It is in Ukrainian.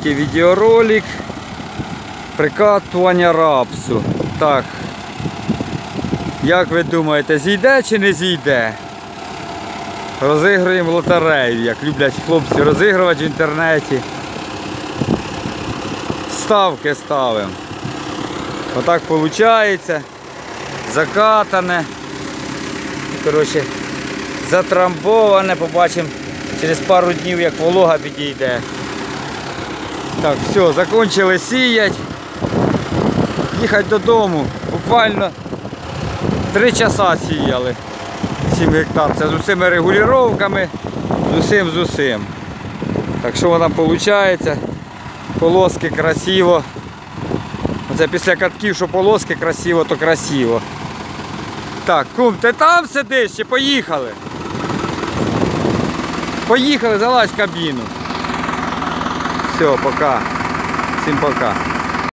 Такий Відеоролик прикатування рапсу. Так. Як ви думаєте, зійде чи не зійде? Розігруємо лотерею, як люблять хлопці розігрувати в інтернеті. Ставки ставимо. Отак виходить. Закатане. Коротше, затрамбоване. Побачимо через пару днів, як волога підійде. Так, все, закончили сіять. Їхати додому. Буквально 3 часа сіяли. 7 гектар. Це з усіма регулюваннями, з усім з усім. Так що вона виходить? Полоски красиво. Оце після катків, що полоски красиво, то красиво. Так, кум, ти там сидиш чи поїхали? Поїхали, залазь в кабіну. Все, пока. Всім пока.